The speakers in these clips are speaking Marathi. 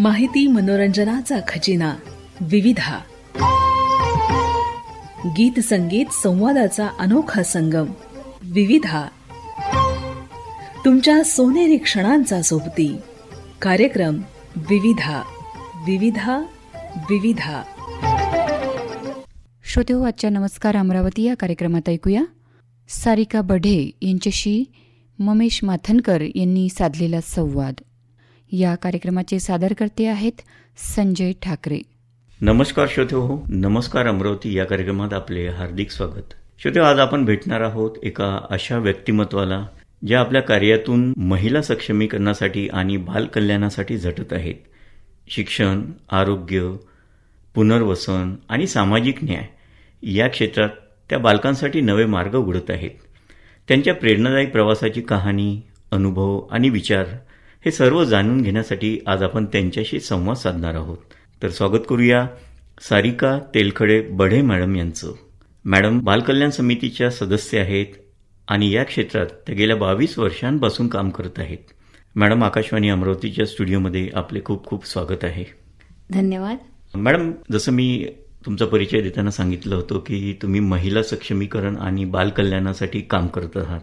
माहिती मनोरंजनाचा खजिना विविधा. गीत संगीत संवादाचा अनोखा संगम विविधा. तुमच्या सोनेरी क्षणांचा सोबती कार्यक्रम विविधा. विविधा विविधा. श्रोते हो, आजच्या नमस्कार अमरावती या कार्यक्रमात ऐकूया. सारिका बढे यांच्याशी ममेश माथनकर यांनी साधलेला संवाद. या कार्यक्रमाचे सादरकर्ते आहेत संजय ठाकरे. नमस्कार श्रोते हो नमस्कार अमरावती. या कार्यक्रमात आपले हार्दिक स्वागत. श्रोते हो, आज आपण भेटणार आहोत एका अशा व्यक्तिमत्वाला ज्या आपल्या कार्यातून महिला सक्षमीकरणासाठी आणि बालकल्याणासाठी झटत आहेत. शिक्षण आरोग्य पुनर्वसन आणि सामाजिक न्याय या क्षेत्रात त्या बालकांसाठी नवे मार्ग उघडत आहेत. त्यांच्या प्रेरणादायी प्रवासाची कहाणी अनुभव आणि विचार हे सर्व जाणून घेण्यासाठी आज आपण त्यांच्याशी संवाद साधणार आहोत. तर स्वागत करूया सारिका तेलखडे बढे मॅडम यांचं. मॅडम बालकल्याण समितीच्या सदस्य आहेत आणि या क्षेत्रात त्या गेल्या बावीस वर्षांपासून काम करत आहेत. मॅडम आकाशवाणी अमरावतीच्या स्टुडिओमध्ये आपले खूप खूप स्वागत आहे. धन्यवाद. मॅडम जसं मी तुमचा परिचय देताना सांगितलं होतं की तुम्ही महिला सक्षमीकरण आणि बालकल्याणासाठी काम करत आहात.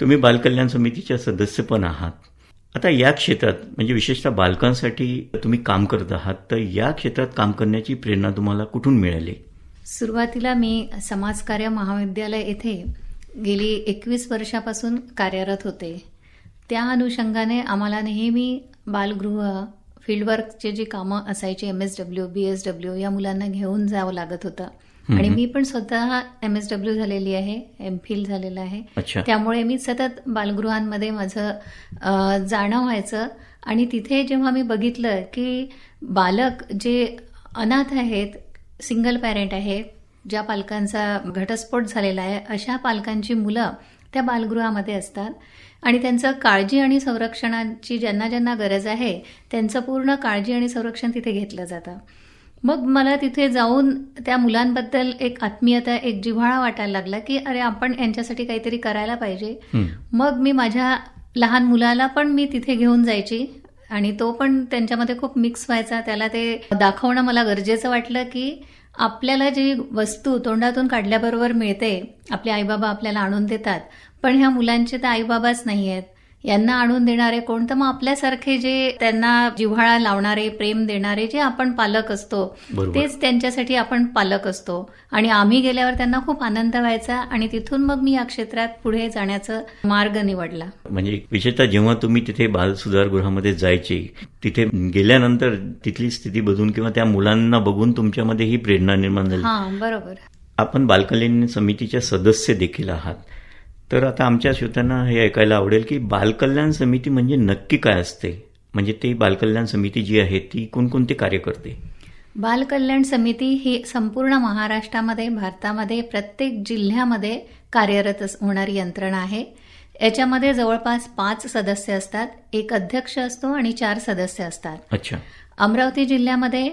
तुम्ही बालकल्याण समितीच्या सदस्य पण आहात. आता या क्षेत्रात म्हणजे विशेषतः बालकांसाठी तुम्ही काम करत आहात तर या क्षेत्रात काम करण्याची प्रेरणा तुम्हाला कुठून मिळाली? सुरुवातीला मी समाजकार्य महाविद्यालय येथे गेली एकवीस वर्षापासून कार्यरत होते. त्या अनुषंगाने आम्हाला नेहमी बालगृह फील्डवर्कचे जी कामं असायची M S W B S W या मुलांना घेऊन जावं लागत होतं. आणि मी पण स्वतः एम एस डब्ल्यू झालेली आहे एम फिल झालेलं आहे. त्यामुळे मी सतत बालगृहांमध्ये माझं जाणं व्हायचं आणि तिथे जेव्हा मी बघितलं की बालक जे अनाथ आहेत सिंगल पॅरेंट आहेत ज्या पालकांचा घटस्फोट झालेला आहे अशा पालकांची मुलं त्या बालगृहामध्ये असतात. आणि त्यांचं काळजी आणि संरक्षणाची ज्यांना ज्यांना गरज आहे त्यांचं पूर्ण काळजी आणि संरक्षण तिथे घेतलं जातं. मग मला तिथे जाऊन त्या मुलांबद्दल एक आत्मीयता एक जिव्हाळा वाटायला लागला की अरे आपण यांच्यासाठी काहीतरी करायला पाहिजे. मग मी माझ्या लहान मुलाला पण मी तिथे घेऊन जायची आणि तो पण त्यांच्यामध्ये खूप मिक्स व्हायचा. त्याला ते दाखवणं मला गरजेचं वाटलं की आपल्याला जी वस्तू तोंडातून काढल्याबरोबर मिळते आपले आईबाबा आपल्याला आणून देतात पण ह्या मुलांचे तर आईबाबाच नाही आहेत यांना आणून देणारे कोण? तर मग आपल्यासारखे जे त्यांना जिव्हाळा लावणारे प्रेम देणारे जे आपण पालक असतो. तेच त्यांच्यासाठी आपण पालक असतो. आणि आम्ही गेल्यावर त्यांना खूप आनंद व्हायचा आणि तिथून मग मी या क्षेत्रात पुढे जाण्याचा मार्ग निवडला. म्हणजे विशेषतः जेव्हा तुम्ही तिथे बाल सुधारगृहामध्ये जायचे तिथे गेल्यानंतर तिथली स्थिती बघून किंवा त्या मुलांना बघून तुमच्यामध्ये ही प्रेरणा निर्माण झाली. हा बरोबर. आपण बालकल्याण समितीच्या सदस्य देखील आहात. तर आता आमच्या श्रोत्यांना हे ऐकायला आवडेल की बालकल्याण समिती म्हणजे नक्की काय असते? म्हणजे ते बालकल्याण समिती जी आहे ती कोणकोणते कार्य करते? बाल कल्याण समिती ही संपूर्ण महाराष्ट्रामध्ये भारतामध्ये प्रत्येक जिल्ह्यामध्ये कार्यरत होणारी यंत्रणा आहे. याच्यामध्ये जवळपास पाच सदस्य असतात. एक अध्यक्ष असतो आणि चार सदस्य असतात. अच्छा. अमरावती जिल्ह्यामध्ये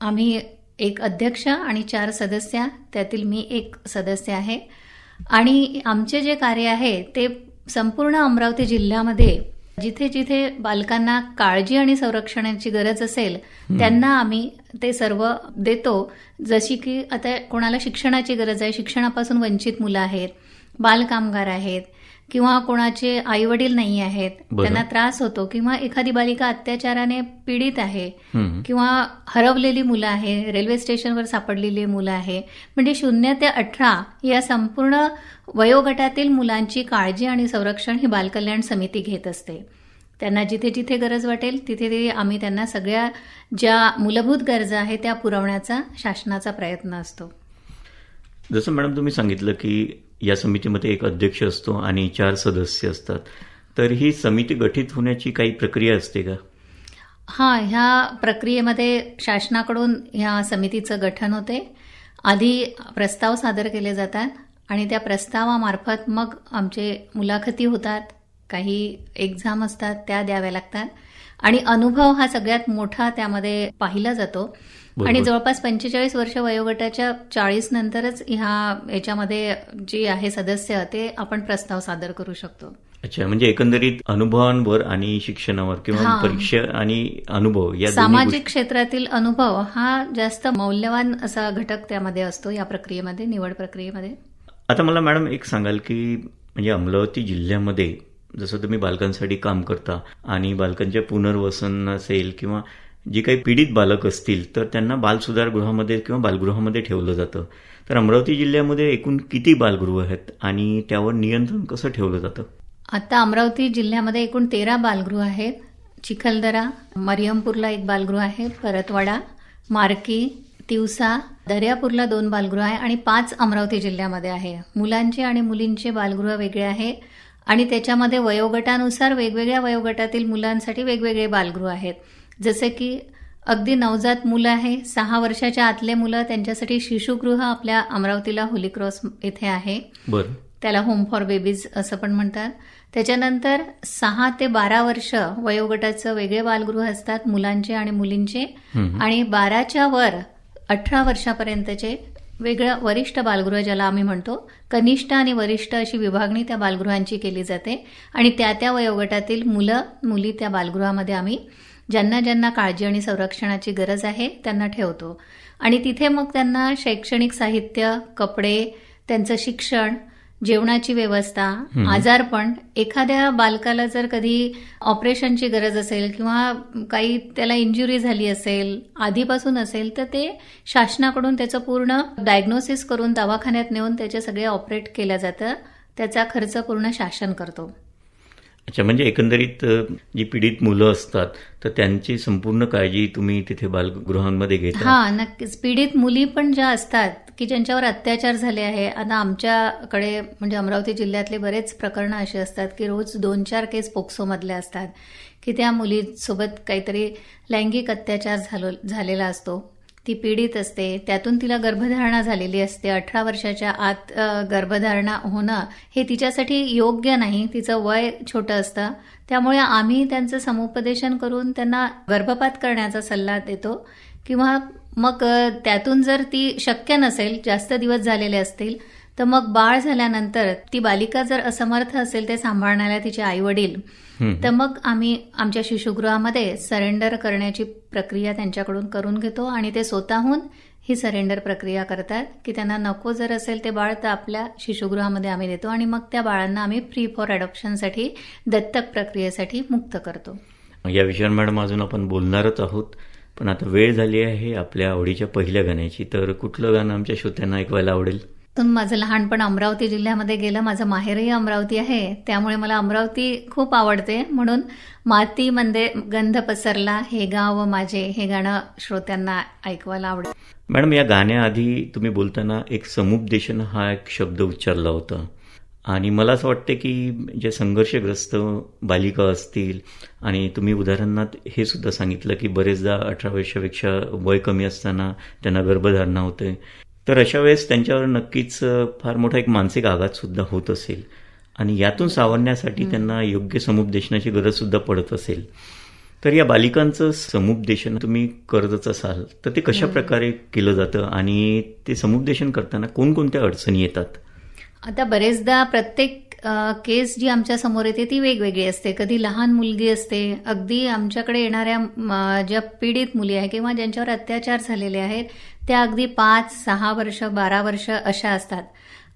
आम्ही एक अध्यक्ष आणि चार सदस्य. त्यातील मी एक सदस्य आहे. आणि आमचे जे कार्य आहे ते संपूर्ण अमरावती जिल्ह्यामध्ये जिथे जिथे बालकांना काळजी आणि संरक्षणाची गरज असेल त्यांना आम्ही ते सर्व देतो. जशी की आता कोणाला शिक्षणाची गरज आहे शिक्षणापासून वंचित मुलं आहेत बालकामगार आहेत किंवा कोणाचे आईवडील नाही आहेत. त्यांना त्रास होतो किंवा एखादी बालिका अत्याचाराने पीडित आहे. किंवा हरवलेली मुलं आहे रेल्वे स्टेशनवर सापडलेली मुलं आहे म्हणजे शून्य ते अठरा या संपूर्ण वयोगटातील मुलांची काळजी आणि संरक्षण ही बालकल्याण समिती घेत असते त्यांना जिथे जिथे गरज वाटेल तिथे ते आम्ही त्यांना सगळ्या ज्या मूलभूत गरजा आहेत त्या पुरवण्याचा शासनाचा प्रयत्न असतो जसं मॅडम तुम्ही सांगितलं की या समितीमध्ये एक अध्यक्ष असतो आणि चार सदस्य असतात. तर ही समिती गठीत होण्याची काही प्रक्रिया असते का? हां ह्या प्रक्रियेमध्ये शासनाकडून ह्या समितीचं गठन होते. आधी प्रस्ताव सादर केले जातात आणि त्या प्रस्तावामार्फत मग आमचे मुलाखती होतात. काही एक्झाम असतात त्या द्याव्या लागतात. आणि अनुभव हा सगळ्यात मोठा त्यामध्ये पाहिला जातो. आणि जवळपास पंचेचाळीस वर्ष वयोगटाच्या चाळीस नंतरच ह्या याच्यामध्ये जे आहे सदस्य ते आपण प्रस्ताव सादर करू शकतो अच्छा म्हणजे एकंदरीत अनुभवांवर आणि शिक्षणावर किंवा. परीक्षा आणि अनुभव या सामाजिक क्षेत्रातील अनुभव हा जास्त मौल्यवान असा घटक त्यामध्ये असतो या प्रक्रियेमध्ये निवड प्रक्रियेमध्ये आता मला मॅडम एक सांगाल की म्हणजे अमरावती जिल्ह्यामध्ये जसं तुम्ही बालकांसाठी काम करता आणि बालकांच्या पुनर्वसन असेल किंवा जी काही पीडित बालक असतील तर त्यांना बालसुधारगृहामध्ये किंवा बालगृहामध्ये ठेवलं जातं. तर अमरावती जिल्ह्यामध्ये एकूण किती बालगृह आहेत आणि त्यावर नियंत्रण कसं ठेवलं जातं? आता अमरावती जिल्ह्यामध्ये एकूण तेरा बालगृह आहेत. चिखलदरा मरियमपूरला एक बालगृह आहे परतवाडा मार्की तिवसा दर्यापूरला दोन बालगृह आहे आणि पाच अमरावती जिल्ह्यामध्ये आहे. मुलांचे आणि मुलींचे बालगृह वेगळे आहे. आणि त्याच्यामध्ये वयोगटानुसार वेगवेगळ्या वयोगटातील मुलांसाठी वेगवेगळे बालगृह आहेत. जसे की अगदी नवजात मुलं आहे सहा वर्षाच्या आतले मुलं त्यांच्यासाठी शिशुगृह आपल्या अमरावतीला होली क्रॉस येथे आहे. बरं. त्याला होम फॉर बेबीज असं पण म्हणतात. त्याच्यानंतर सहा ते बारा वर्ष वयोगटाचं वेगळे बालगृह असतात मुलांचे आणि मुलींचे. आणि बाराच्या वर अठरा वर्षापर्यंतचे वेगळं वरिष्ठ बालगृह ज्याला आम्ही म्हणतो कनिष्ठ आणि वरिष्ठ अशी विभागणी त्या बालगृहांची केली जाते. आणि त्या त्या वयोगटातील मुलं मुली त्या बालगृहामध्ये आम्ही ज्यांना ज्यांना काळजी आणि संरक्षणाची गरज आहे त्यांना ठेवतो. आणि तिथे मग त्यांना शैक्षणिक साहित्य कपडे त्यांचं शिक्षण जेवणाची व्यवस्था आजारपण एखाद्या बालकाला जर कधी ऑपरेशनची गरज असेल किंवा काही त्याला इंजुरी झाली असेल आधीपासून असेल तर ते शासनाकडून त्याचं पूर्ण डायग्नोसिस करून दवाखान्यात नेऊन त्याचे सगळे ऑपरेट केलं जातं. त्याचा खर्च पूर्ण शासन करतो. अच्छा म्हणजे एकंदरीत जी पीडित मुलं असतात तर त्यांची संपूर्ण काळजी तुम्ही तिथे बालगृहांमध्ये घेता? हा नक्कीच. पीडित मुली पण ज्या असतात की ज्यांच्यावर अत्याचार झाले आहे आता आमच्याकडे म्हणजे अमरावती जिल्ह्यातले बरेच प्रकरणं अशी असतात की रोज दोन चार केस पोक्सोमधले असतात की त्या मुलीसोबत काहीतरी लैंगिक अत्याचार झालो झालेला असतो. ती पीडित असते त्यातून तिला गर्भधारणा झालेली असते अठरा वर्षाच्या आत गर्भधारणा होणं हे तिच्यासाठी योग्य नाही तिचं वय छोटं असतं. त्यामुळे आम्ही त्यांचं समुपदेशन करून त्यांना गर्भपात करण्याचा सल्ला देतो किंवा मग त्यातून जर ती शक्य नसेल जास्त दिवस झालेले असतील तर मग बाळ झाल्यानंतर ती बालिका जर असमर्थ असेल ते सांभाळणाऱ्या तिचे आई वडील. तर मग आम्ही आमच्या शिशुगृहामध्ये सरेंडर करण्याची प्रक्रिया त्यांच्याकडून करून घेतो आणि ते स्वतःहून ही सरेंडर प्रक्रिया करतात. की त्यांना नको जर असेल ते बाळ तर आपल्या शिशुगृहामध्ये आम्ही देतो आणि मग त्या बाळांना आम्ही फ्री फॉर अडॉप्शनसाठी दत्तक प्रक्रियेसाठी मुक्त करतो. या विषयावर मॅडम अजून आपण बोलणारच आहोत. पण आता वेळ झाली आहे आपल्या आवडीच्या पहिल्या गाण्याची तर कुठलं गाणं आमच्या श्रोत्यांना ऐकवायला आवडेल? पण माझं लहानपण अमरावती जिल्ह्यामध्ये गेलं माझं माहेरही अमरावती आहे त्यामुळे मला अमरावती खूप आवडते. म्हणून माती मंदे गंध पसरला हे गाव माझे हे गाणं श्रोत्यांना ऐकवायला आवडेल मॅडम या गाण्याआधी तुम्ही बोलताना एक समुपदेशन हा एक शब्द उच्चारला होता. आणि मला असं वाटतं की जे संघर्षग्रस्त बालिका असतील आणि तुम्ही उदाहरणात हे सुद्धा सांगितलं की बरेचदा अठरा वर्षापेक्षा वय कमी असताना त्यांना गर्भधारणा होते. तर अशा वेळेस त्यांच्यावर नक्कीच फार मोठा एक मानसिक आघात सुद्धा होत असेल. आणि यातून सावरण्यासाठी त्यांना योग्य समुपदेशनाची गरज सुद्धा पडत असेल. तर या बालिकांचं समुपदेशन तुम्ही करतच असाल तर ते कशा प्रकारे केलं जातं? आणि ते समुपदेशन करताना कोणकोणत्या अडचणी येतात? आता बरेचदा प्रत्येक केस जी आमच्यासमोर येते ती वेगवेगळी असते. कधी लहान मुलगी असते अगदी आमच्याकडे येणाऱ्या ज्या पीडित मुली आहे किंवा ज्यांच्यावर अत्याचार झालेले आहेत त्या अगदी पाच सहा वर्ष बारा वर्ष अशा असतात.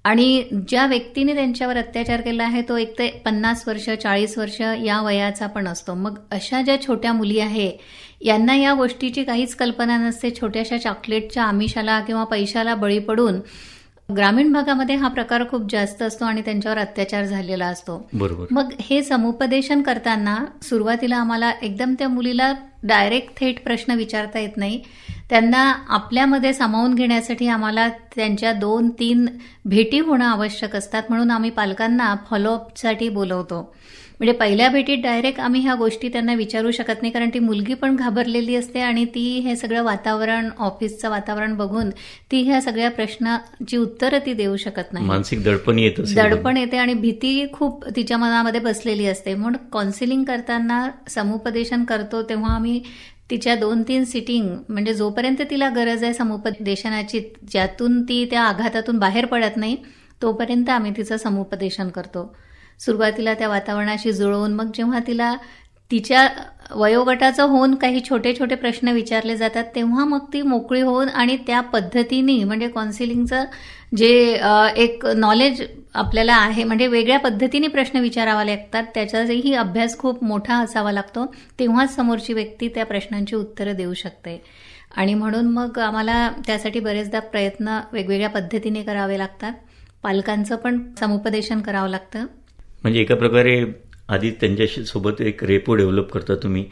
आणि ज्या व्यक्तीने त्यांच्यावर अत्याचार केला आहे तो एक ते पन्नास वर्ष चाळीस वर्ष या वयाचा पण असतो. मग अशा ज्या छोट्या मुली आहे यांना या गोष्टीची काहीच कल्पना नसते. छोट्याशा चॉकलेटच्या आमिषाला किंवा पैशाला बळी पडून ग्रामीण भागामध्ये हा प्रकार खूप जास्त असतो आणि त्यांच्यावर अत्याचार झालेला असतो. बरोबर. मग हे समुपदेशन करताना सुरुवातीला आम्हाला एकदम त्या मुलीला डायरेक्ट थेट प्रश्न विचारता येत नाही. त्यांना आपल्यामध्ये सामावून घेण्यासाठी आम्हाला त्यांच्या दोन तीन भेटी होणं आवश्यक असतात म्हणून आम्ही पालकांना फॉलोअपसाठी बोलवतो. म्हणजे पहिल्या भेटीत डायरेक्ट आम्ही ह्या गोष्टी त्यांना विचारू शकत नाही कारण ती मुलगी पण घाबरलेली असते आणि ती हे सगळं वातावरण ऑफिसचं वातावरण बघून ती ह्या सगळ्या प्रश्नाची उत्तरं ती देऊ शकत नाही. मानसिक दडपण येत दडपण येते आणि भीती खूप तिच्या मनामध्ये बसलेली असते. म्हणून काउन्सिलिंग करताना समुपदेशन करतो तेव्हा आम्ही तिच्या दोन तीन सिटिंग म्हणजे जोपर्यंत तिला गरज आहे समुपदेशनाची ज्यातून ती त्या आघातातून बाहेर पडत नाही तोपर्यंत आम्ही तिचं समुपदेशन करतो. सुरुवातीला त्या वातावरणाशी जुळवून मग जेव्हा तिला तिच्या वयोगटाचं होऊन काही छोटे छोटे प्रश्न विचारले जातात तेव्हा मग ती मोकळी होऊन आणि त्या पद्धतीने म्हणजे कॉन्सिलिंगचं जे एक नॉलेज आपल्याला आहे म्हणजे वेगळ्या पद्धतीने प्रश्न विचारावा लागतात त्याचाही अभ्यास खूप मोठा असावा लागतो तेव्हाच समोरची व्यक्ती त्या प्रश्नांची उत्तरं देऊ शकते. आणि म्हणून मग आम्हाला त्यासाठी बरेचदा प्रयत्न वेगवेगळ्या पद्धतीने करावे लागतात. पालकांचं पण समुपदेशन करावं लागतं. म्हणजे एका प्रकारे आधी त्यांच्याशी सोबत एक रेपो डेव्हलप करता तुम्ही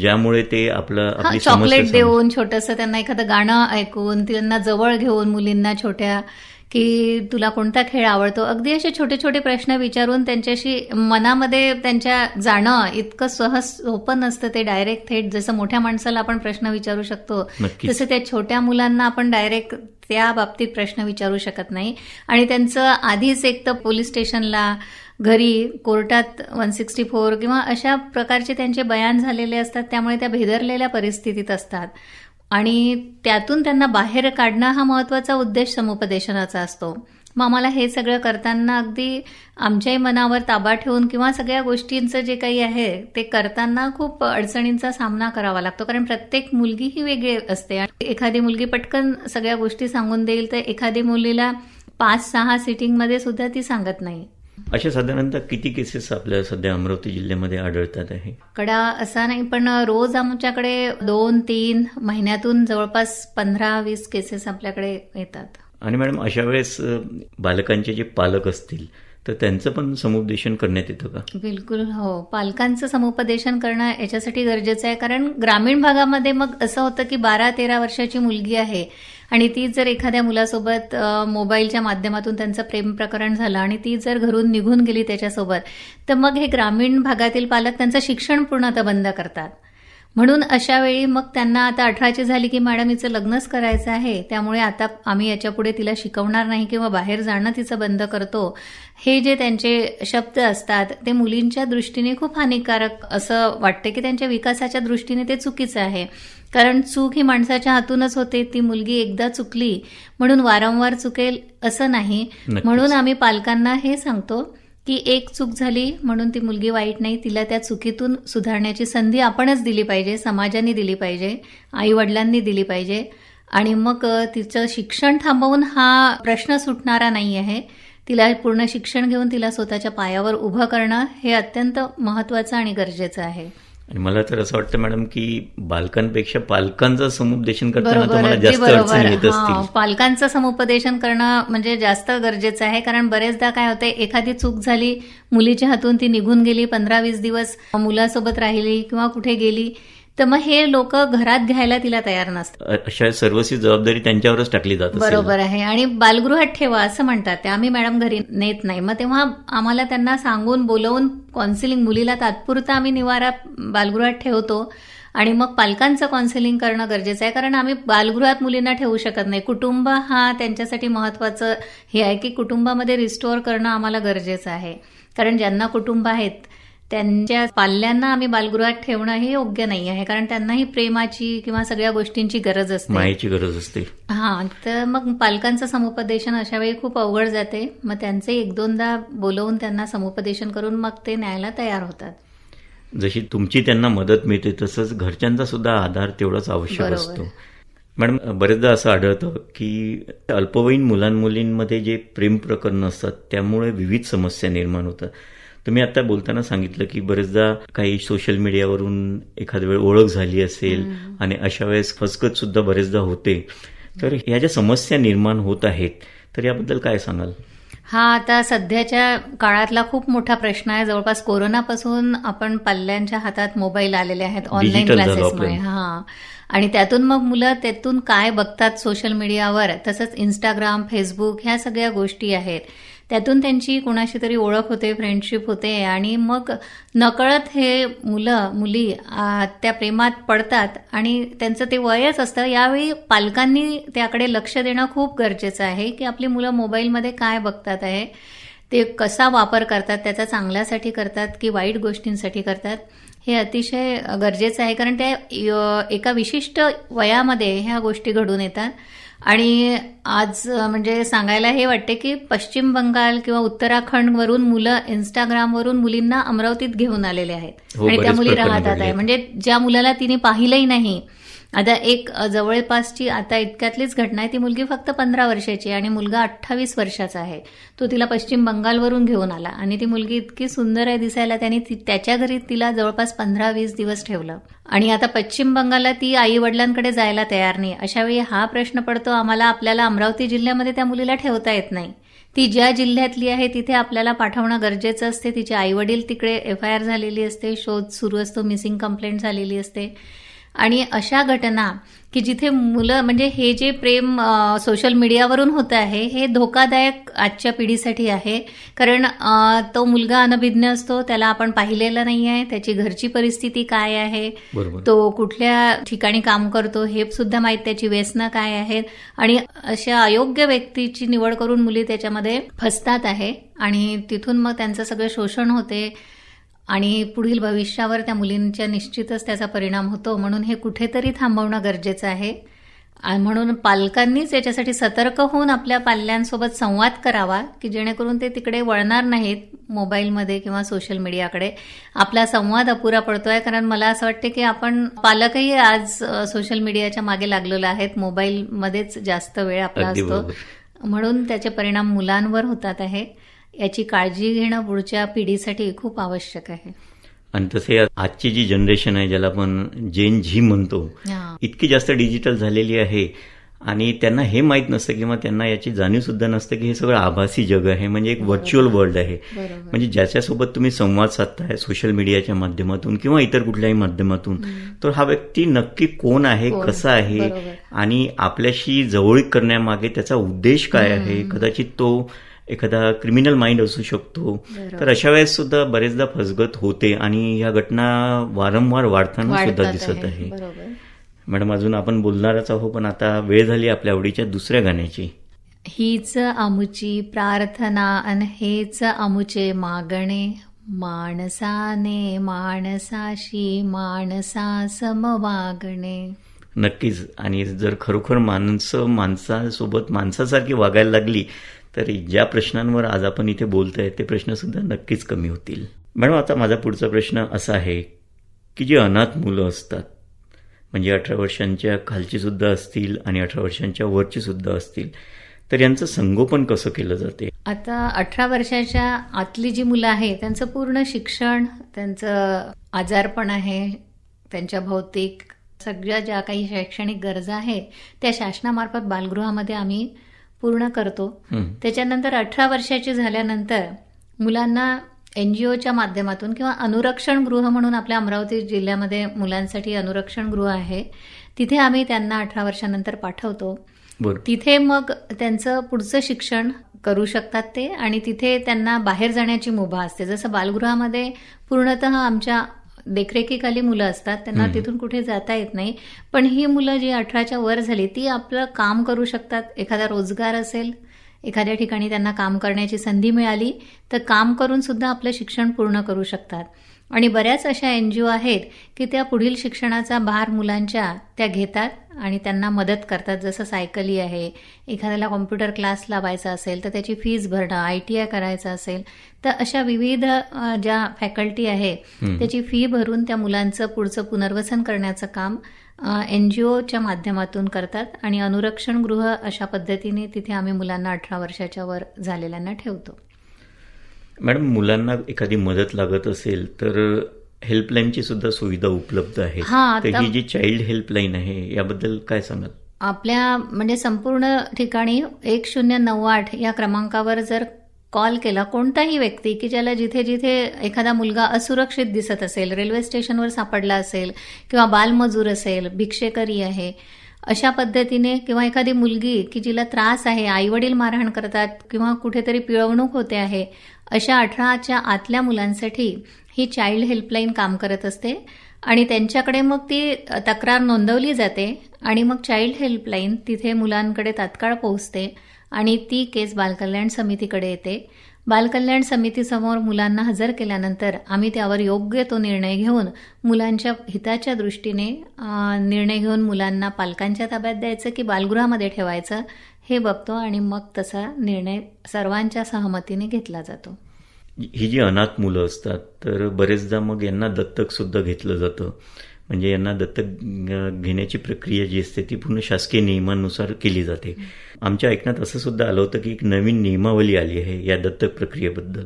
ज्यामुळे ते आपलं चॉकलेट देऊन छोटंसं त्यांना एखादं गाणं ऐकून त्यांना जवळ घेऊन मुलींना छोट्या की तुला कोणता खेळ आवडतो? अगदी असे छोटे छोटे प्रश्न विचारून त्यांच्याशी मनामध्ये त्यांच्या जाणं इतकं सहज सोपं नसतं. ते डायरेक्ट थेट जसं मोठ्या माणसाला आपण प्रश्न विचारू शकतो. तसं त्या छोट्या मुलांना आपण डायरेक्ट त्या बाबतीत प्रश्न विचारू शकत नाही. आणि त्यांचं आधीच एक तर पोलीस स्टेशनला घरी कोर्टात वन सिक्स्टी फोर किंवा अशा प्रकारचे त्यांचे बयान झालेले असतात त्यामुळे त्या भेदरलेल्या परिस्थितीत असतात. आणि त्यातून त्यांना बाहेर काढणं हा महत्त्वाचा उद्देश समुपदेशनाचा असतो. मग आम्हाला हे सगळं करताना अगदी आमच्याही मनावर ताबा ठेवून किंवा सगळ्या गोष्टींचं जे काही आहे ते करताना खूप अडचणींचा सामना करावा लागतो. कारण प्रत्येक मुलगी ही वेगळी असते. आणि एखादी मुलगी पटकन सगळ्या गोष्टी सांगून देईल तर एखादी मुलीला पाच सहा सिटिंगमध्ये सुद्धा ती सांगत नाही. अशा साधारणतः किती केसेस आपल्या सध्या अमरावती जिल्ह्यामध्ये आढळतात आहे? कडा असा नाही पण रोज आमच्याकडे दोन तीन महिन्यातून जवळपास पंधरा वीस केसेस आपल्याकडे येतात. आणि मॅडम अशा वेळेस बालकांचे जे पालक असतील तर त्यांचं पण समुपदेशन करण्यात येतं का? बिलकुल हो. पालकांचं समुपदेशन करणं याच्यासाठी गरजेचं आहे कारण ग्रामीण भागामध्ये मग असं होतं की बारा तेरा वर्षाची मुलगी आहे आणि ती जर एखाद्या मुलासोबत मोबाईलच्या माध्यमातून त्यांचं प्रेम प्रकरण झालं आणि ती जर घरून निघून गेली त्याच्यासोबत तर मग हे ग्रामीण भागातील पालक त्यांचं शिक्षण पूर्णतः बंद करतात. म्हणून अशा वेळी मग त्यांना आता अठराची झाली की मॅडम हिचं लग्नच करायचं आहे त्यामुळे आता आम्ही याच्यापुढे तिला शिकवणार नाही किंवा बाहेर जाणं तिचं बंद करतो हे जे त्यांचे शब्द असतात ते मुलींच्या दृष्टीने खूप हानिकारक असं वाटतं की त्यांच्या विकासाच्या दृष्टीने ते चुकीचं आहे. कारण चूक ही माणसाच्या हातूनच होते. ती मुलगी एकदा चुकली म्हणून वारंवार चुकेल असं नाही. म्हणून आम्ही पालकांना हे सांगतो की एक चूक झाली म्हणून ती मुलगी वाईट नाही. तिला त्या चुकीतून सुधारण्याची संधी आपणच दिली पाहिजे समाजाने दिली पाहिजे आई वडिलांनी दिली पाहिजे. आणि मग तिचं शिक्षण थांबवून हा प्रश्न सुटणारा नाही आहे. तिला पूर्ण शिक्षण घेऊन तिला स्वतःच्या पायावर उभं करणं हे अत्यंत महत्वाचं आणि गरजेचं आहे. आणि मला तर असं वाटतं मॅडम की बालकांपेक्षा पालकांचं समुपदेशन करताना तुम्हाला जास्त अडचणी येत असतील. पालकांचं समुपदेशन करणं म्हणजे जास्त गरजेचं आहे कारण बरेचदा काय होतंय एखादी चूक झाली मुलीच्या हातून ती निघून गेली पंधरा वीस दिवस मुलासोबत राहिली किंवा कुठे गेली तर मग हे लोक घरात घ्यायला तिला तयार नसतात. अशा सर्वस्वी जबाबदारी त्यांच्यावरच टाकली जात. बरोबर आहे. आणि बालगृहात ठेवा असं म्हणतात. ते आम्ही मॅडम घरी नेत नाही. मग तेव्हा आम्हाला त्यांना सांगून बोलवून काउन्सिलिंग मुलीला तात्पुरता आम्ही निवारा बालगृहात ठेवतो. आणि मग पालकांचं काउन्सिलिंग करणं गरजेचं आहे. कारण आम्ही बालगृहात मुलींना ठेवू शकत नाही. कुटुंब हा त्यांच्यासाठी महत्वाचं हे आहे की कुटुंबामध्ये रिस्टोअर करणं आम्हाला गरजेचं आहे. कारण ज्यांना कुटुंब आहेत त्यांच्या पाल्यांना आम्ही बालगृहात ठेवणं हे योग्य नाही आहे कारण त्यांनाही प्रेमाची किंवा सगळ्या गोष्टींची गरज असते. मायेची गरज असते. हा तर मग पालकांचं समुपदेशन अशा वेळी खूप अवघड जाते. मग त्यांचे एक दोनदा बोलवून त्यांना समुपदेशन करून मग ते न्यायला तयार होतात. जशी तुमची त्यांना मदत मिळते तसंच घरच्यांचा सुद्धा आधार तेवढाच आवश्यक. असतो. मॅडम बरेचदा असं आढळतं की अल्पवयीन मुलांमुलींमध्ये जे प्रेम प्रकरण असतात त्यामुळे विविध समस्या निर्माण होतात. तुम्ही आता बोलताना सांगितलं की बरेचदा काही सोशल मीडियावरून एखाद्या वेळ ओळख झाली असेल आणि अशा वेळेस फसकत सुद्धा बरेचदा होते. तर ह्या ज्या समस्या निर्माण होत आहेत तर याबद्दल काय सांगाल? हा आता सध्याच्या काळातला खूप मोठा प्रश्न आहे. जवळपास कोरोनापासून आपण पाल्यांच्या हातात मोबाईल आलेले आहेत ऑनलाईन क्लासेसमुळे. हा. आणि त्यातून मग मुलं त्यातून काय बघतात सोशल मीडियावर तसंच इंस्टाग्राम फेसबुक ह्या सगळ्या गोष्टी आहेत. त्यातून त्यांची कोणाशी तरी ओळख होते फ्रेंडशिप होते आणि मग नकळत हे मुलं मुली त्या प्रेमात पडतात आणि त्यांचं ते वयच असतं. यावेळी पालकांनी त्याकडे लक्ष देणं खूप गरजेचं आहे की आपली मुलं मोबाईलमध्ये काय बघतात आहे ते कसा वापर करतात त्याचा चांगल्यासाठी करतात की वाईट गोष्टींसाठी करतात हे अतिशय गरजेचं आहे. कारण त्या एका विशिष्ट वयामध्ये ह्या गोष्टी घडून येतात. आणि आज म्हणजे सांगायला हे वाटते की पश्चिम बंगाल किंवा उत्तराखंडवरून मुलं इंस्टाग्रामवरून मुलींना अमरावतीत घेऊन आलेले आहेत हो, आणि त्या मुली राहतात आहे. म्हणजे ज्या मुलाला तिने पाहिलंही नाही आता एक जवळपासची आता इतक्यातलीच घटना आहे ती मुलगी फक्त पंधरा वर्षाची आहे आणि मुलगा अठ्ठावीस वर्षाचा आहे. तो तिला पश्चिम बंगालवरून घेऊन आला आणि ती मुलगी इतकी सुंदर आहे दिसायला त्यांनी ती- त्याच्या घरी तिला जवळपास पंधरा वीस दिवस ठेवलं. आणि आता पश्चिम बंगालला ती आई वडिलांकडे जायला तयार नाही. अशा वेळी हा प्रश्न पडतो आम्हाला आपल्याला अमरावती जिल्ह्यामध्ये त्या मुलीला ठेवता येत नाही. ती ज्या जिल्ह्यातली आहे तिथे आपल्याला पाठवणं गरजेचं असते. तिचे आईवडील तिकडे एफ आय आर झालेली असते शोध सुरू असतो मिसिंग कंप्लेंट झालेली असते. आणि अशा घटना की जिथे मुलं म्हणजे हे जे प्रेम सोशल मीडियावरून होतं आहे हे धोकादायक आजच्या पिढीसाठी आहे. कारण तो मुलगा अनभिज्ञ असतो त्याला आपण पाहिलेलं नाही आहे त्याची घरची परिस्थिती काय आहे तो कुठल्या ठिकाणी काम करतो हे सुद्धा माहीत त्याची व्यसनं काय आहेत. आणि अशा अयोग्य व्यक्तीची निवड करून मुली त्याच्यामध्ये फसतात आहे. आणि तिथून मग त्यांचं सगळं शोषण होते. आणि पुढील भविष्यावर त्या मुलींच्या निश्चितच त्याचा परिणाम होतो. म्हणून हे कुठेतरी थांबवणं गरजेचं आहे. म्हणून पालकांनीच याच्यासाठी सतर्क होऊन आपल्या पाल्यांसोबत संवाद करावा की जेणेकरून ते तिकडे वळणार नाहीत मोबाईलमध्ये किंवा सोशल मीडियाकडे. आपला संवाद अपुरा पडतोय कारण मला असं वाटते की आपण पालकही आज सोशल मीडियाच्या मागे लागलेलो आहेत. मोबाईलमध्येच जास्त वेळ आपला असतो. म्हणून त्याचे परिणाम मुलांवर होतात आहे. याची काळजी घेणं पुढच्या पिढीसाठी खूप आवश्यक आहे. आणि तसे आजची जी जनरेशन आहे ज्याला आपण जेन झी म्हणतो. इतकी जास्त डिजिटल झालेली आहे आणि त्यांना हे माहीत नसतं किंवा त्यांना याची जाणीव सुद्धा नसतं की हे सगळं आभासी जग आहे म्हणजे एक व्हर्च्युअल वर्ल्ड आहे. म्हणजे ज्याच्यासोबत तुम्ही संवाद साधताय सोशल मीडियाच्या माध्यमातून किंवा इतर कुठल्याही माध्यमातून तर हा व्यक्ती नक्की कोण आहे? कसा आहे. आणि आपल्याशी जवळीक करण्यामागे त्याचा उद्देश काय आहे? कदाचित तो एखादा क्रिमिनल माइंड असू शकतो. तर अशा वेळेस सुद्धा बरेचदा फसगत होते आणि ह्या घटना वारंवार वाढताना सुद्धा दिसत आहे. आहे. मॅडम अजून आपण बोलणारच आहोत पण आता वेळ झाली आपल्या आवडीच्या दुसऱ्या गाण्याची. हीच अमुची प्रार्थना अन हेच अमुचे मागणे. माणसाने माणसाशी माणसा समवागणे नक्कीच. आणि जर खरोखर माणसं माणसासोबत माणसासारखी वागायला लागली तर ज्या प्रश्नांवर आज आपण इथे बोलतोय ते प्रश्नसुद्धा नक्कीच कमी होतील. मॅडम आता माझा पुढचा प्रश्न असा आहे की जी अनाथ मुलं असतात म्हणजे अठरा वर्षांच्या खालची सुद्धा असतील आणि अठरा वर्षांच्या वरची सुद्धा असतील तर यांचं संगोपन कसं केलं जाते? आता अठरा वर्षाच्या आतली जी मुलं आहे त्यांचं पूर्ण शिक्षण त्यांचं आजारपण आहे त्यांच्या भौतिक सगळ्या ज्या काही शैक्षणिक गरजा आहेत त्या शासनामार्फत बालगृहामध्ये आम्ही पूर्ण करतो. त्याच्यानंतर अठरा वर्षाची झाल्यानंतर मुलांना एन जी ओच्या माध्यमातून किंवा अनुरक्षण गृह म्हणून आपल्या अमरावती जिल्ह्यामध्ये मुलांसाठी अनुरक्षण गृह आहे. तिथे आम्ही त्यांना अठरा वर्षानंतर पाठवतो. तिथे मग त्यांचं पुढचं शिक्षण करू शकतात ते आणि तिथे त्यांना बाहेर जाण्याची मुभा असते. जसं बालगृहामध्ये पूर्णतः आमच्या देखरेखीखाली मुलं असतात त्यांना तिथून कुठे जाता येत नाही. पण ही मुलं जी अठराच्या वर झाली ती आपलं काम करू शकतात. एखादा रोजगार असेल एखाद्या ठिकाणी त्यांना काम करण्याची संधी मिळाली तर काम करून सुद्धा आपलं शिक्षण पूर्ण करू शकतात. आणि बऱ्याच अशा एन जी ओ आहेत की त्या पुढील शिक्षणाचा भार मुलांच्या त्या घेतात आणि त्यांना मदत करतात. जसं सायकली आहे एखाद्याला कॉम्प्युटर क्लास लावायचा असेल तर त्याची फीज भरणं आय टी आय करायचं असेल तर अशा विविध ज्या फॅकल्टी आहे त्याची फी भरून त्या मुलांचं पुढचं पुनर्वसन करण्याचं काम एन जी ओच्या माध्यमातून करतात आणि अनुरक्षण गृह अशा पद्धतीने तिथे आम्ही मुलांना अठरा वर्षाच्या वर झालेल्यांना ठेवतो. मॅडम मुलांना एखादी मदत लागत असेल तर हेल्पलाईनची सुद्धा सुविधा उपलब्ध आहे. हा, तर ही जी चाइल्ड हेल्पलाईन आहे याबद्दल काय सांगाल? आपल्या म्हणजे संपूर्ण ठिकाणी एक शून्य नऊ आठ या क्रमांकावर जर कॉल केला कोणताही व्यक्ती की ज्याला जिथे जिथे एखादा मुलगा असुरक्षित दिसत असेल रेल्वे स्टेशनवर सापडला असेल किंवा बालमजूर असेल भिक्षेकरी आहे अशा पद्धतीने किंवा एखादी मुलगी की जिला त्रास आहे आईवडील मारहाण करतात किंवा कुठेतरी पिळवणूक होते आहे अशा अठराच्या आतल्या मुलांसाठी ही चाइल्ड हेल्पलाईन काम करत असते आणि त्यांच्याकडे मग ती तक्रार नोंदवली जाते आणि मग चाइल्ड हेल्पलाईन तिथे मुलांकडे तात्काळ पोहोचते. आणि ती केस बालकल्याण समितीकडे येते. बालकल्याण समितीसमोर मुलांना हजर केल्यानंतर आम्ही त्यावर योग्य तो निर्णय घेऊन मुलांच्या हिताच्या दृष्टीने निर्णय घेऊन मुलांना पालकांच्या ताब्यात द्यायचं की बालगृहामध्ये ठेवायचं हे बघतो आणि मग तसा निर्णय सर्वांच्या सहमतीने घेतला जातो. ही जी अनाथ मुलं असतात तर बरेचदा मग यांना दत्तक सुद्धा घेतलं जातं. म्हणजे यांना दत्तक घेण्याची प्रक्रिया जी असते ती पूर्ण शासकीय नियमानुसार केली जाते. आमच्या ऐकण्यात असं सुद्धा आलं होतं की एक नवीन नियमावली आली आहे या दत्तक प्रक्रियेबद्दल.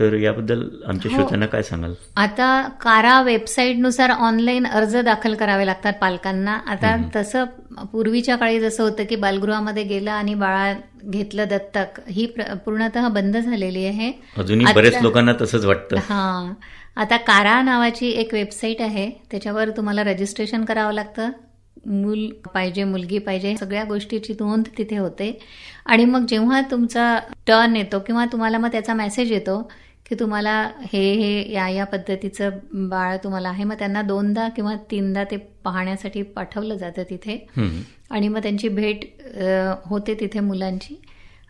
तर याबद्दल आमच्या हो. श्रोत्यांना काय सांगाल? आता कारा वेबसाईटनुसार ऑनलाईन अर्ज दाखल करावे लागतात पालकांना. आता तसं पूर्वीच्या काळी जसं होतं की बालगृहामध्ये गेलं आणि बाळा घेतलं दत्तक ही प्र- पूर्णतः बंद झालेली आहे. अजूनही बरेच लोकांना तसंच वाटतं. हा. आता कारा नावाची एक वेबसाईट आहे त्याच्यावर तुम्हाला रजिस्ट्रेशन करावं लागतं. मूल पाहिजे मुलगी पाहिजे सगळ्या गोष्टीची नोंद तिथे होते. आणि मग जेव्हा तुमचा टर्न येतो किंवा तुम्हाला मग त्याचा मेसेज येतो की तुम्हाला हे हे या या पद्धतीचं बाळ तुम्हाला आहे मग त्यांना दोनदा किंवा तीनदा ते पाहण्यासाठी पाठवलं जातं तिथे. आणि मग त्यांची भेट होते तिथे मुलांची.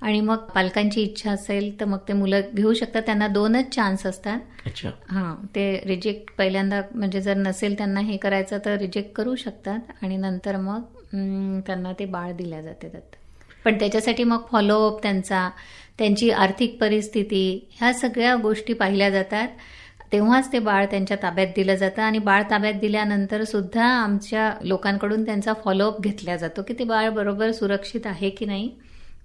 आणि मग पालकांची इच्छा असेल तर मग ते मुलं घेऊ शकतात. त्यांना दोनच चान्स असतात. हां ते रिजेक्ट पहिल्यांदा म्हणजे जर नसेल त्यांना हे करायचं तर रिजेक्ट करू शकतात आणि नंतर मग त्यांना ते बाळ दिल्या जाते पण त्याच्यासाठी मग फॉलोअप त्यांचा त्यांची आर्थिक परिस्थिती ह्या सगळ्या गोष्टी पाहिल्या जातात. तेव्हाच ते बाळ त्यांच्या ताब्यात दिलं जातं आणि बाळ ताब्यात दिल्यानंतर सुद्धा आमच्या लोकांकडून त्यांचा फॉलोअप घेतला जातो की ते बाळ बरोबर सुरक्षित आहे की नाही.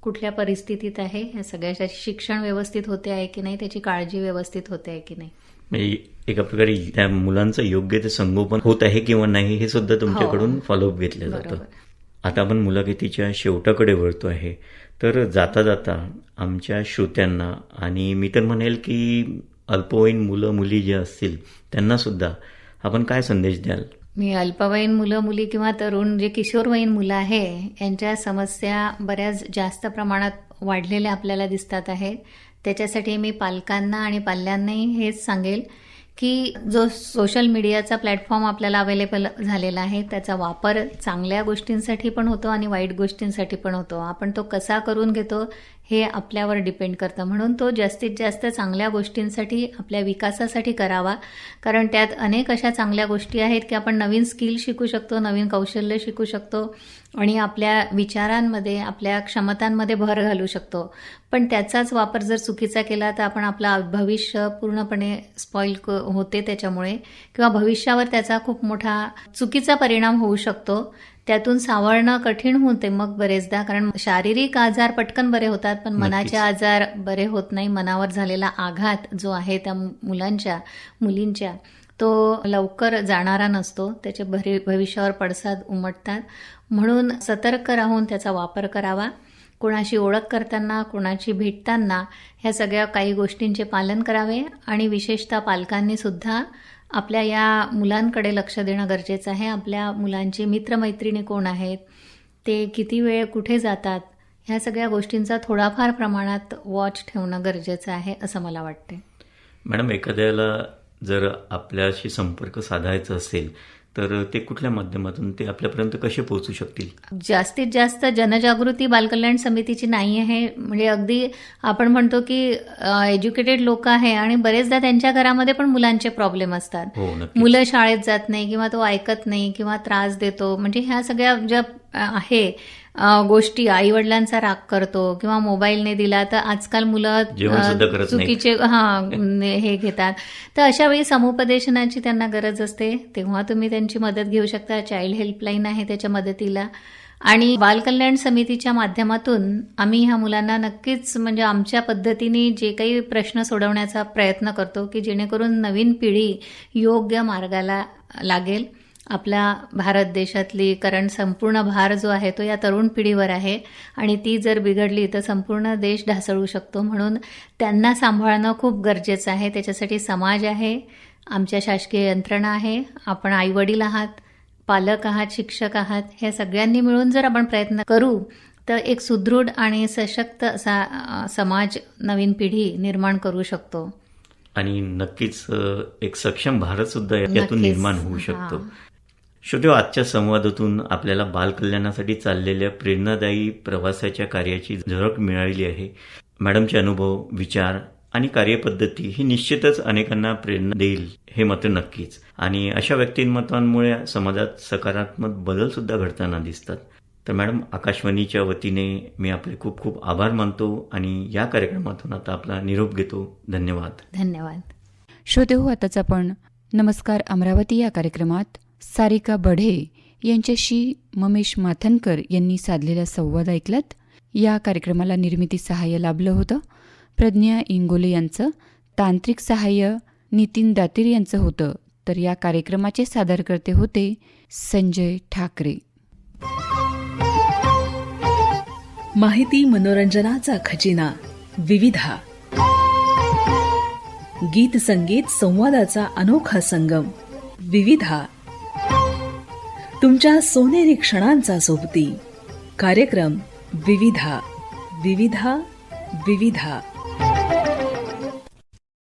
कुठल्या परिस्थितीत आहे? ह्या सगळ्याच्या शिक्षण व्यवस्थित होते आहे की नाही? त्याची काळजी व्यवस्थित होते आहे की नाही? म्हणजे एका प्रकारे त्या मुलांचं योग्य ते संगोपन होत आहे किंवा नाही हे सुद्धा तुमच्याकडून फॉलोअप घेतलं जातं. आता आपण मुलाखतीच्या शेवटाकडे वळतो आहे. तर जाता जाता आमच्या श्रोत्यांना आणि मी तर म्हणेल की अल्पवयीन मुलं मुली जे असतील त्यांना सुद्धा आपण काय संदेश द्याल? मी अल्पवयीन मुलं मुली किंवा तरुण जे किशोरवयीन मुलं आहे यांच्या समस्या बऱ्याच जास्त प्रमाणात वाढलेल्या आपल्याला दिसतात आहेत. त्याच्यासाठी मी पालकांना आणि पाल्यांनाही हेच सांगेल की जो सोशल मीडियाचा प्लॅटफॉर्म आपल्याला अवेलेबल झालेला आहे त्याचा वापर चांगल्या गोष्टींसाठी पण होतो आणि वाईट गोष्टींसाठी पण होतो. आपण तो कसा करून घेतो हे आपल्यावर डिपेंड करतं. म्हणून तो जास्तीत जास्त चांगल्या गोष्टींसाठी आपल्या विकासासाठी करावा. कारण त्यात अनेक अशा चांगल्या गोष्टी आहेत की आपण नवीन स्किल शिकू शकतो नवीन कौशल्य शिकू शकतो आणि आपल्या विचारांमध्ये आपल्या क्षमतांमध्ये भर घालू शकतो. पण त्याचाच वापर जर चुकीचा केला तर आपण आपलं भविष्य पूर्णपणे स्पॉईल होते त्याच्यामुळे. किंवा भविष्यावर त्याचा खूप मोठा चुकीचा परिणाम होऊ शकतो. त्यातून सावरणं कठीण होते मग बरेचदा कारण शारीरिक आजार पटकन बरे होतात पण मनाचे आजार बरे होत नाही. मनावर झालेला आघात जो आहे त्या मुलांच्या मुलींच्या तो लवकर जाणारा नसतो. त्याचे भरी भविष्यावर पडसाद उमटतात. म्हणून सतर्क राहून त्याचा वापर करावा. कोणाशी ओळख करताना कोणाची भेटताना ह्या सगळ्या काही गोष्टींचे पालन करावे. आणि विशेषतः पालकांनी सुद्धा आपल्या या मुलांकडे लक्ष देणं गरजेचं आहे. आपल्या मुलांचे मित्रमैत्रिणी कोण आहेत? ते किती वेळ कुठे जातात? ह्या सगळ्या गोष्टींचा थोडाफार प्रमाणात वॉच ठेवणं गरजेचं आहे असं मला वाटते मॅडम एखाद्याला जर आपल्याशी संपर्क साधायचा असेल तर ते कुठल्या माध्यमातून ते आपल्यापर्यंत कसे पोहोचू शकतील? जास्तीत जास्त जनजागृती बालकल्याण समितीची नाही आहे. म्हणजे अगदी आपण म्हणतो की एज्युकेटेड लोक आहे आणि बरेचदा त्यांच्या घरामध्ये पण मुलांचे प्रॉब्लेम असतात. हो मुलं शाळेत जात नाही किंवा तो ऐकत नाही किंवा त्रास देतो. म्हणजे ह्या सगळ्या ज्या आहे गोष्टी आई वडिलांचा राग करतो किंवा मोबाईलने दिला तर आजकाल मुलं. चुकीचे हा हे घेतात. तर अशा वेळी समुपदेशनाची त्यांना गरज असते. तेव्हा तुम्ही त्यांची मदत घेऊ शकता. चाइल्ड हेल्पलाईन आहे त्याच्या मदतीला. आणि बालकल्याण समितीच्या माध्यमातून आम्ही ह्या मुलांना नक्कीच म्हणजे आमच्या पद्धतीने जे काही प्रश्न सोडवण्याचा प्रयत्न करतो की जेणेकरून नवीन पिढी योग्य मार्गाला लागेल. आपला भारत देशातली कारण संपूर्ण भार जो आहे तो या तरुण पिढीवर आहे. आणि ती जर बिघडली तर संपूर्ण देश ढासळू शकतो. म्हणून त्यांना सांभाळणं खूप गरजेचं आहे. त्याच्यासाठी समाज आहे. आमच्या शासकीय यंत्रणा आहे. आपण आईवडील आहात पालक आहात शिक्षक आहात. ह्या सगळ्यांनी मिळून जर आपण प्रयत्न करू तर एक सुदृढ आणि सशक्त असा समाज नवीन पिढी निर्माण करू शकतो. आणि नक्कीच एक सक्षम भारत सुद्धा यातून. निर्माण होऊ शकतो. हा. हो, आजच्या संवादातून आपल्याला बालकल्याणासाठी चाललेल्या प्रेरणादायी प्रवासाच्या कार्याची झळक मिळाली आहे. मॅडमचे अनुभव विचार आणि कार्यपद्धती ही निश्चितच अनेकांना प्रेरणा देईल हे मात्र नक्कीच. आणि अशा व्यक्तिमत्वांमुळे समाजात सकारात्मक बदल सुद्धा घडताना दिसतात. तर मॅडम आकाशवाणीच्या वतीने मी आपले खूप खूप आभार मानतो आणि या कार्यक्रमातून आता आपला निरोप घेतो. धन्यवाद. धन्यवाद. श्रोते हो आताच आपण नमस्कार अमरावती या कार्यक्रमात सारिका बढे यांच्याशी ममेश माथनकर यांनी साधलेला संवाद ऐकलात. या कार्यक्रमाला निर्मिती सहाय्य लाभलं होतं. प्रज्ञा इंगोले यांचं तांत्रिक सहाय्य नितीन दातीर यांचं होतं. तर या कार्यक्रमाचे सादरकर्ते होते संजय ठाकरे. माहिती मनोरंजनाचा खजिना विविधा. गीत संगीत संवादाचा अनोखा संगम विविधा. तुमच्या सोनेरी क्षणांचा सोबती. कार्यक्रम विविधा विविधा विविधा.